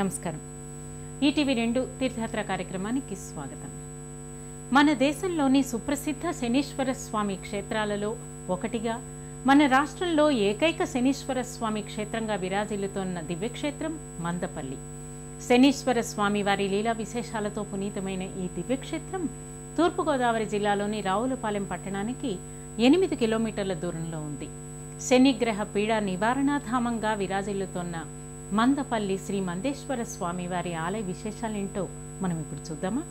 నమస్కారం. ఈటీవీ రెండు తీర్థయాత్ర కార్యక్రమానికి స్వాగతం. మన దేశంలోని సుప్రసిద్ధ శనీశ్వర స్వామి క్షేత్రాలలో ఒకటిగా మన రాష్ట్రంలో ఏకైక శనీశ్వర స్వామి క్షేత్రంగా విరాజిల్లుతోన్న దివ్యక్షేత్రం మందపల్లి. శనీశ్వర స్వామి వారి లీలా విశేషాలతో పునీతమైన ఈ దివ్యక్షేత్రం తూర్పుగోదావరి జిల్లాలోని రావులపాలెం పట్టణానికి ఎనిమిది కిలోమీటర్ల దూరంలో ఉంది. శనిగ్రహ పీడ నివారణాధామంగా విరాజిల్లుతోన్న మందపల్లి శ్రీ మందేశ్వర స్వామి వారి ఆలయ విశేషాలేంటో మనం ఇప్పుడు చూద్దామా?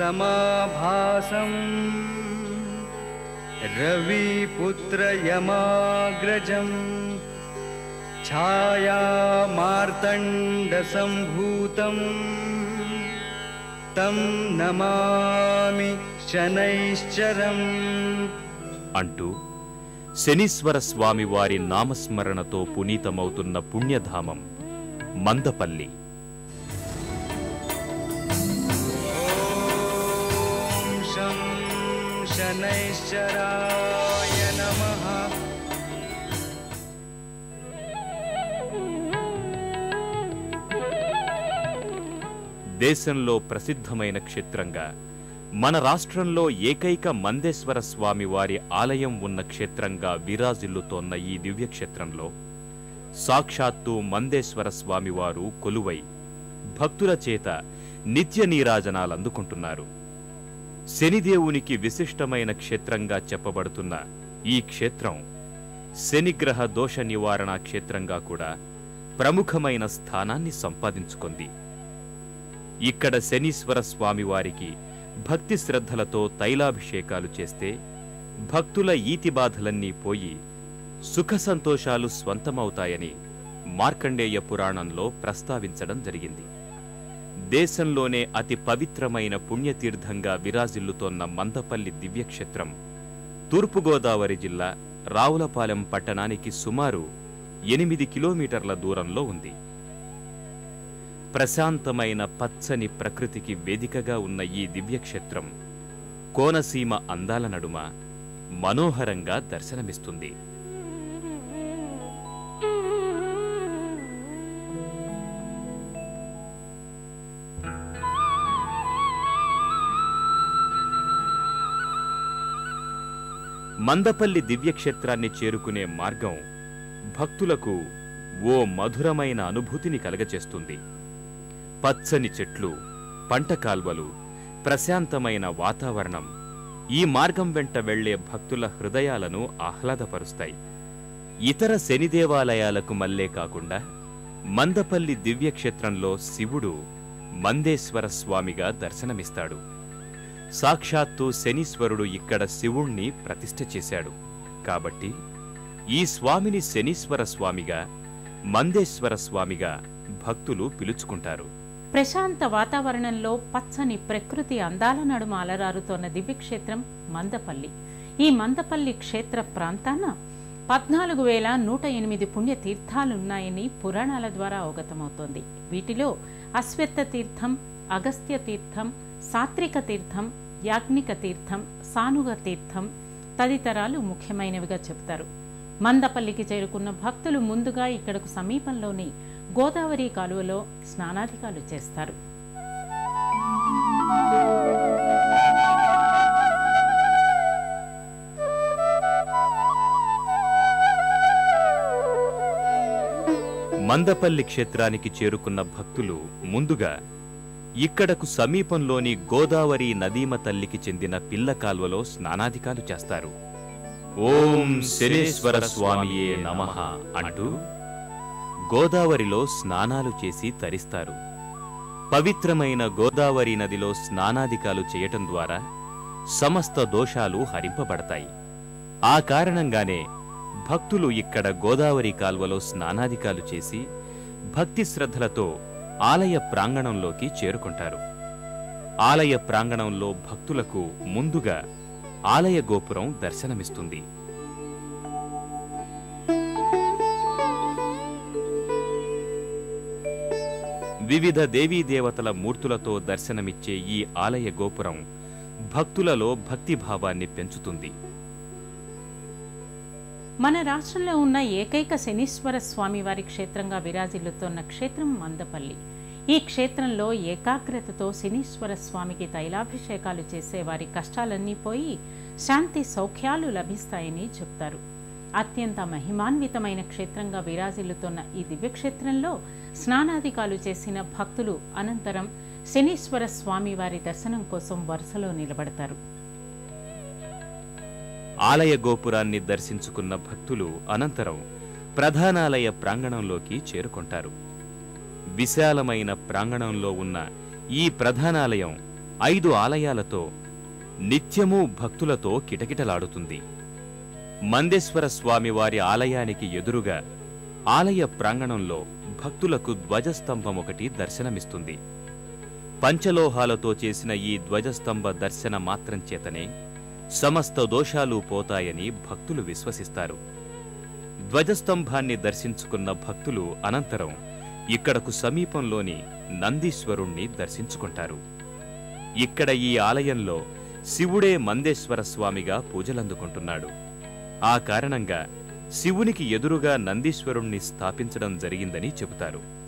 समाभासम् रविपुत्रयमाग्रजम् छायामार्तण्डसम्भूतम् तं नमामि शनैश्चरम् అంటూ శనీశ్వర స్వామి వారి నామస్మరణతో పునీతమవుతున్న పుణ్యధామం మందపల్లి शनैश्चराय नमः దేశంలో ప్రసిద్ధమైన క్షేత్రంగా మన రాష్ట్రంలో ఏకైక మందేశ్వర స్వామి వారి ఆలయం ఉన్న క్షేత్రంగా విరాజిల్లుతోన్న ఈ దివ్యక్షేత్రంలో సాక్షాత్తు మందేశ్వర స్వామి వారు కొలువై భక్తుల చేత నిత్య నీరాజనాలందుకుంటున్నారు శనిదేవునికి విశిష్టమైన క్షేత్రంగా చెప్పబడుతున్న ఈ క్షేత్రం శనిగ్రహ దోష నివారణ క్షేత్రంగా కూడా ప్రముఖమైన స్థానాన్ని సంపాదించుకుంది. ఇక్కడ శనీశ్వర స్వామివారికి భక్తి శ్రద్ధలతో తైలాభిషేకాలు చేస్తే భక్తుల ఈతి బాధలన్నీ పోయి సుఖ సంతోషాలు స్వంతమవుతాయని మార్కండేయ పురాణంలో ప్రస్తావించడం జరిగింది. దేశంలోనే అతి పవిత్రమైన పుణ్యతీర్థంగా విరాజిల్లుతోన్న మందపల్లి దివ్యక్షేత్రం తూర్పుగోదావరి జిల్లా రావులపాలెం పట్టణానికి సుమారు ఎనిమిది కిలోమీటర్ల దూరంలో ఉంది. ప్రశాంతమైన పచ్చని ప్రకృతికి వేదికగా ఉన్న ఈ దివ్యక్షేత్రం కోనసీమ అందాల నడుమ మనోహరంగా దర్శనమిస్తుంది. మందపల్లి దివ్యక్షేత్రాన్ని చేరుకునే మార్గం భక్తులకు ఓ మధురమైన అనుభూతిని కలగచేస్తుంది. పచ్చని చెట్లు పంట కాల్వలు ప్రశాంతమైన వాతావరణం ఈ మార్గం వెంట వెళ్ళే భక్తుల హృదయాలను ఆహ్లాదపరుస్తాయి. ఇతర శని దేవాలయాలకు మల్లే కాకుండా మందపల్లి దివ్యక్షేత్రంలో శివుడు మందేశ్వర స్వామిగా దర్శనమిస్తాడు. సాక్షాత్తు శనీశ్వరుడు ఇక్కడ శివుణ్ణి ప్రతిష్ఠ చేశాడు. కాబట్టి ఈ స్వామిని శనీశ్వర స్వామిగా మందేశ్వర స్వామిగా భక్తులు పిలుచుకుంటారు. ప్రశాంత వాతావరణంలో పచ్చని ప్రకృతి అందాల నడుమ అలరారుతోన్న దివ్యక్షేత్రం మందపల్లి. ఈ మందపల్లి క్షేత్ర ప్రాంతాన పద్నాలుగు వేల నూట ఎనిమిది పుణ్య తీర్థాలున్నాయని పురాణాల ద్వారా అవగతమవుతోంది. వీటిలో అశ్వత్థ తీర్థం అగస్త్య తీర్థం సాత్విక తీర్థం యాజ్ఞిక తీర్థం సానుగ తీర్థం తదితరాలు ముఖ్యమైనవిగా చెబుతారు. మందపల్లికి చేరుకున్న భక్తులు ముందుగా ఇక్కడకు సమీపంలోని గోదావరి కాలువలో స్నానాధికాలు చేస్తారు. మందపల్లి క్షేత్రానికి చేరుకున్న భక్తులు ముందుగా ఇక్కడకు సమీపంలోని గోదావరి నదీమ తల్లికి చెందిన పిల్ల కాల్వలో స్నానాధికాలు చేస్తారు. ఓం శనేశ్వర స్వామియే నమ అంటూ గోదావరిలో స్నానాలు చేసి తరిస్తారు. పవిత్రమైన గోదావరి నదిలో స్నానాదికాలు చేయటం ద్వారా సమస్త దోషాలు హరింపబడతాయి. ఆ కారణంగానే భక్తులు ఇక్కడ గోదావరి కాల్వలో స్నానాదికాలు చేసి భక్తి శ్రద్ధలతో ఆలయ ప్రాంగణంలోకి చేరుకుంటారు. ఆలయ ప్రాంగణంలో భక్తులకు ముందుగా ఆలయ గోపురం దర్శనమిస్తుంది. వివిధ దేవీ దేవతల మూర్తులతో దర్శనమిచ్చే ఈ ఆలయ గోపురం భక్తులలో భక్తిభావాన్ని పెంచుతుంది. మన రాష్ట్రంలో ఉన్న ఏకైక శనీశ్వర స్వామివారి క్షేత్రంగా విరాజిల్లుతోన్న క్షేత్రం మందపల్లి. ఈ క్షేత్రంలో ఏకాగ్రతతో శనీశ్వర స్వామికి తైలాభిషేకాలు చేసే వారి కష్టాలన్నీ పోయి శాంతి సౌఖ్యాలు లభిస్తాయని చెప్తారు. అత్యంత మహిమాన్వితమైన క్షేత్రంగా విరాజిల్లుతున్న ఈ దివ్యక్షేత్రంలో స్నానాదికాలు చేసిన భక్తులు అనంతరం శనీశ్వర స్వామివారి దర్శనం కోసం వరుసలో నిలబడతారు. ఆలయ గోపురాన్ని దర్శించుకున్న భక్తులు అనంతరం ప్రధానాలయ ప్రాంగణంలోకి చేరుకుంటారు. విశాలమైన ప్రాంగణంలో ఉన్న ఈ ప్రధానాలయం ఐదు ఆలయాలతో నిత్యమూ భక్తులతో కిటకిటలాడుతుంది. మందేశ్వర స్వామి వారి ఆలయానికి ఎదురుగా ఆలయ ప్రాంగణంలో భక్తులకు ధ్వజస్తంభం ఒకటి దర్శనమిస్తుంది. పంచలోహాలతో చేసిన ఈ ధ్వజస్తంభ దర్శన మాత్రం చేతనే సమస్త దోషాలు పోతాయని భక్తులు విశ్వసిస్తారు. ధ్వజస్తంభాన్ని దర్శించుకున్న భక్తులు అనంతరం ఇక్కడకు సమీపంలోని నందీశ్వరుణ్ణి దర్శించుకుంటారు. ఇక్కడ ఈ ఆలయంలో శివుడే మందేశ్వర స్వామిగా పూజలందుకుంటున్నాడు. ఆ కారణంగా శివునికి ఎదురుగా నందీశ్వరుణ్ణి స్థాపించడం జరిగిందని చెబుతారు.